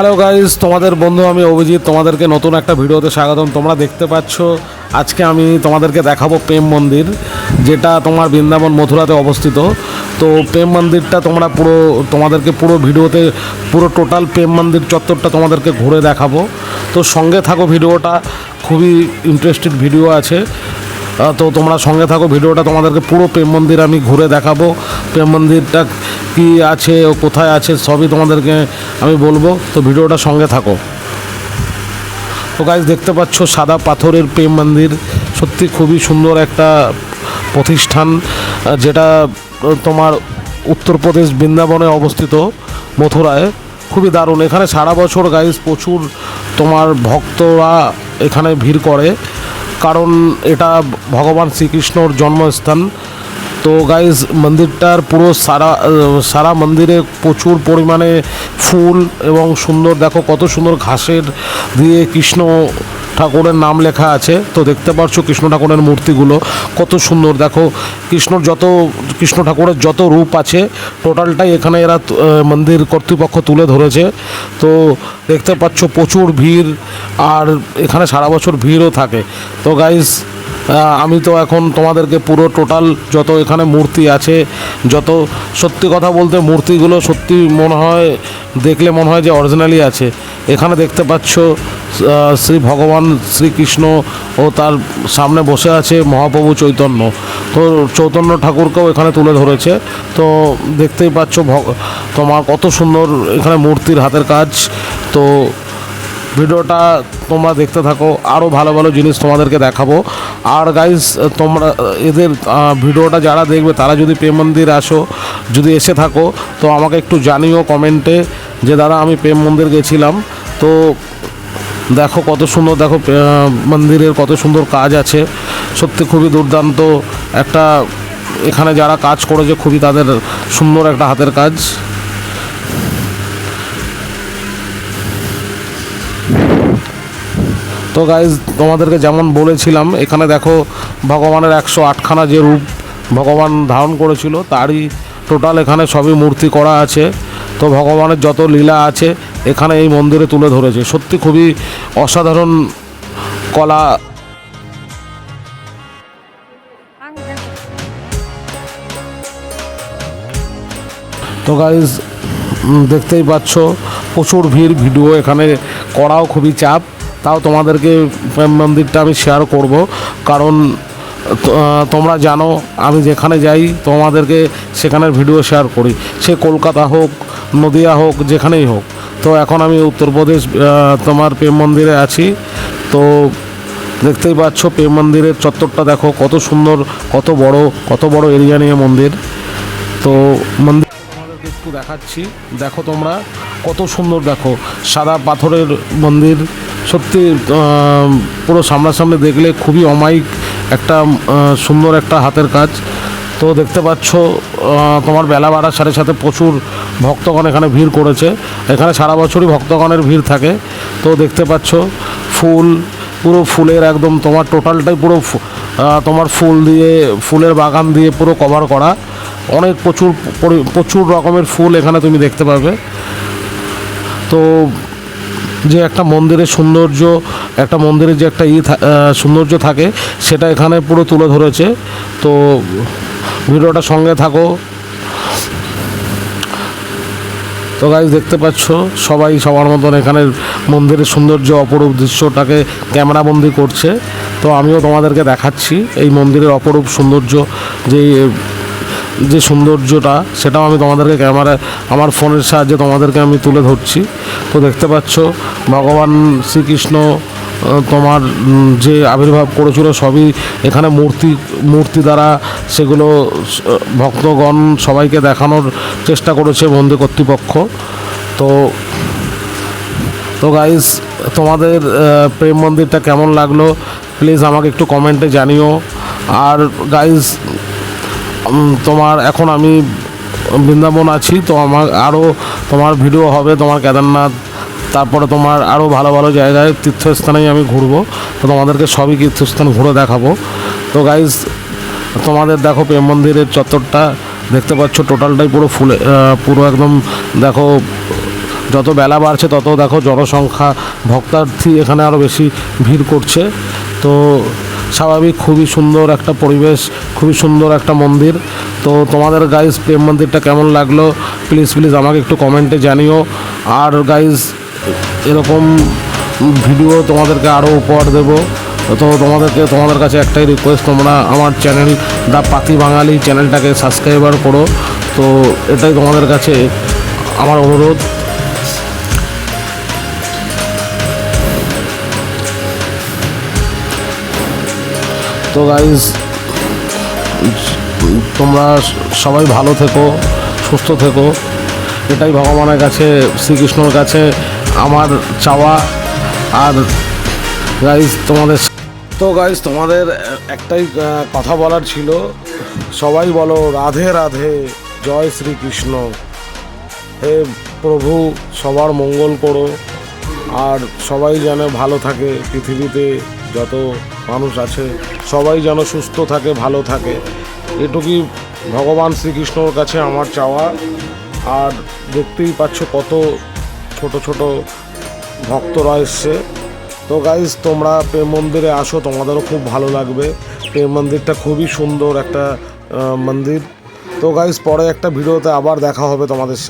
Hello guys তোমাদের বন্ধু আমি অভিজিৎ। তোমাদেরকে নতুন একটা ভিডিওতে স্বাগতম। তোমরা দেখতে পাচ্ছ, আজকে আমি তোমাদেরকে দেখাবো প্রেম মন্দির, যেটা তোমার বৃন্দাবন মথুরাতে অবস্থিত। তো প্রেম মন্দিরটা তোমরা পুরো, তোমাদেরকে পুরো ভিডিওতে, পুরো টোটাল প্রেম মন্দির চত্বরটা তোমাদেরকে ঘুরে দেখাবো। তো সঙ্গে থাকো, ভিডিওটা খুবই ইন্টারেস্টেড ভিডিও আছে। তো তোমরা সঙ্গে থাকো, ভিডিওটা তোমাদেরকে পুরো প্রেম মন্দির আমি ঘুরে দেখাবো। প্রেম মন্দিরটা কি আছে ও কোথায় আছে সবই তোমাদেরকে আমি বলব। তো ভিডিওটা সঙ্গে থাকো। তো গাইজ দেখতে পাচ্ছ সাদা পাথরের প্রেম মন্দির। সত্যি খুবই সুন্দর একটা প্রতিষ্ঠান, যেটা তোমার উত্তরপ্রদেশ বৃন্দাবনে অবস্থিত, মথুরায়। খুবই দারুণ। এখানে সারা বছর গাইজ প্রচুর তোমার ভক্তরা এখানে ভিড় করে। কারণ এটা ভগবান শ্রীকৃষ্ণর জন্মস্থান। তো গাইজ মন্দিরটার পুরো সারা সারা মন্দিরে প্রচুর পরিমাণে ফুল এবং সুন্দর, দেখো কত সুন্দর ঘাসের দিয়ে কৃষ্ণ ঠাকুরের নাম লেখা আছে। তো দেখতে পাচ্ছ কৃষ্ণ ঠাকুরের মূর্তিগুলো, কত সুন্দর। দেখো কৃষ্ণর যত, কৃষ্ণ ঠাকুরের যত রূপ আছে টোটালটাই এখানে এরা মন্দির কর্তৃপক্ষ তুলে ধরেছে। তো দেখতে পাচ্ছ প্রচুর ভিড়, আর এখানে সারা বছর ভিড়ও থাকে। তো গাইজ আমি তো এখন তোমাদেরকে পুরো টোটাল যত এখানে মূর্তি আছে, যত সত্যি কথা বলতে মূর্তিগুলো সত্যি মনে হয়, দেখলে মনে হয় যে অরিজিনালি আছে। এখানে দেখতে পাচ্ছ শ্রী ভগবান শ্রীকৃষ্ণ ও তার সামনে বসে আছে মহাপ্রভু চৈতন্য। তো চৈতন্য ঠাকুরকেও এখানে তুলে ধরেছে। তো দেখতেই পাচ্ছ তোমার কত সুন্দর এখানে মূর্তির হাতের কাজ। তো ভিডিওটা তোমরা দেখতে থাকো আরও ভালো ভালো জিনিস তোমাদেরকে দেখাবো। আর গাইজ তোমরা, এদের ভিডিওটা যারা দেখবে, তারা যদি প্রেম মন্দির আসো, যদি এসে থাকো, তো আমাকে একটু জানিও কমেন্টে যে, দাদা, আমি প্রেম মন্দির গেছিলাম। তো দেখো কত সুন্দর, দেখো মন্দিরের কত সুন্দর কাজ আছে। সত্যি খুবই দুর্দান্ত একটা, এখানে যারা কাজ করেছে, খুবই তাদের সুন্দর একটা হাতের কাজ। তো গাইজ তোমাদেরকে যেমন বলেছিলাম, এখানে দেখো ভগবানের একশো আটখানা যে রূপ ভগবান ধারণ করেছিল, তারই টোটাল এখানে সবই মূর্তি করা আছে। তো ভগবানের যত লীলা আছে, এখানে এই মন্দিরে তুলে ধরেছে। সত্যি খুবই অসাধারণ কলা। তো গাইজ দেখতেই পাচ্ছ, প্রচুর ভিড়, ভিডিও এখানে করাও খুবই চাপ। তাও তোমাদেরকে প্রেম মন্দিরটা আমি শেয়ার করব। কারণ তোমরা জানো, আমি যেখানে যাই, তোমাদেরকে সেখানের ভিডিও শেয়ার করি। সে কলকাতা হোক, নদিয়া হোক, যেখানেই হোক। তো এখন আমি উত্তরপ্রদেশ তোমার প্রেম মন্দিরে আছি। তো দেখতেই পাচ্ছ, প্রেম মন্দিরের চত্বরটা দেখো, কত সুন্দর, কত বড় কত বড় এরিয়া নিয়ে মন্দির। তো মন্দির একটু দেখাচ্ছি। দেখো তোমরা, কত সুন্দর দেখো। সাদা পাথরের মন্দির সত্যি পুরো সামনাসামনি দেখলে খুবই অমায়িক একটা সুন্দর একটা হাতের কাজ। তো দেখতে পাচ্ছ তোমার বেলা বাড়ার সাথে সাথে প্রচুর ভক্তগণ এখানে ভিড় করেছে। এখানে সারা বছরই ভক্তগণের ভিড় থাকে। তো দেখতে পাচ্ছ, ফুল, পুরো ফুলের একদম তোমার টোটালটাই পুরো তোমার ফুল দিয়ে, ফুলের বাগান দিয়ে পুরো কভার করা। অনেক প্রচুর পরি- প্রচুর রকমের ফুল এখানে তুমি দেখতে পাবে। তো যে একটা মন্দিরের সৌন্দর্য, একটা মন্দিরের যে একটা ই সৌন্দর্য থাকে, সেটা এখানে পুরো তুলে ধরেছে। তো ভিডিওটা সঙ্গে থাকো। তো গাইজ দেখতে পাচ্ছ, সবাই সবার মতন এখানের মন্দিরের সৌন্দর্য, অপরূপ দৃশ্যটাকে ক্যামেরাবন্দি করছে। তো আমিও তোমাদেরকে দেখাচ্ছি, এই মন্দিরের অপরূপ সৌন্দর্য, যে যে সৌন্দর্যটা, সেটাও আমি তোমাদেরকে ক্যামেরা আমার ফোনের সাহায্যে তোমাদেরকে আমি তুলে ধরছি। তো দেখতে পাচ্ছ, ভগবান শ্রীকৃষ্ণ তোমার যে আবির্ভাব করেছিল, সবই এখানে মূর্তি মূর্তি দ্বারা সেগুলো ভক্তগণ সবাইকে দেখানোর চেষ্টা করেছে মন্দির কর্তৃপক্ষ। তো তো গাইজ তোমাদের প্রেম মন্দিরটা কেমন লাগল? প্লিজ আমাকে একটু কমেন্টে জানিও। আর গাইজ তোমার এখন আমি বৃন্দাবন আছি, তো আমার আরও তোমার ভিডিও হবে, তোমার কেদারনাথ, তারপরে তোমার আরও ভালো ভালো জায়গায় তীর্থস্থানেই আমি ঘুরবো, তো তোমাদেরকে সবই তীর্থস্থান ঘুরে দেখাবো। তো গাইজ তোমাদের দেখো প্রেম মন্দিরের চত্বরটা, দেখতে পাচ্ছ টোটালটাই পুরো ফুলে পুরো একদম দেখো, যত বেলা বাড়ছে তত দেখো জনসংখ্যা, ভক্তার্থী এখানে আরও বেশি ভিড় করছে। তো স্বাভাবিক, খুবই সুন্দর একটা পরিবেশ, খুবই সুন্দর একটা মন্দির। তো তোমাদের গাইজ প্রেম মন্দিরটা কেমন লাগল? প্লিজ প্লিজ আমাকে একটু কমেন্টে জানিও। আর গাইজ এরকম ভিডিও তোমাদেরকে আরও উপহার দেবো। তো তোমাদেরকে, তোমাদের কাছে একটাই রিকোয়েস্ট তোমরা আমার চ্যানেল দ্য পাতি বাঙালি চ্যানেলটাকে সাবস্ক্রাইবার করো। তো এটাই তোমাদের কাছে আমার অনুরোধ। তো গাইজ তোমরা সবাই ভালো থেকো, সুস্থ থেকো। এটাই ভগবানের কাছে, শ্রীকৃষ্ণর কাছে আমার চাওয়া। আর গাইজ তোমাদের তো গাইজ তোমাদের একটাই কথা বলার ছিল। সবাই বলো, রাধে রাধে, জয় শ্রীকৃষ্ণ। হে প্রভু, সবার মঙ্গল করো। আর সবাই যেন ভালো থাকে, পৃথিবীতে যত মানুষ আছে, সবাই যেন সুস্থ থাকে, ভালো থাকে। এটুকুই ভগবান শ্রীকৃষ্ণর কাছে আমার চাওয়া। আর দেখতেই পাচ্ছ কত ছোট ছোট ভক্তরা এসছে। তো গাইজ তোমরা প্রেম মন্দিরে আসো, তোমাদেরও খুব ভালো লাগবে। প্রেম মন্দিরটা খুবই সুন্দর একটা মন্দির। তো গাইজ পরে একটা ভিডিওতে আবার দেখা হবে তোমাদের সাথে।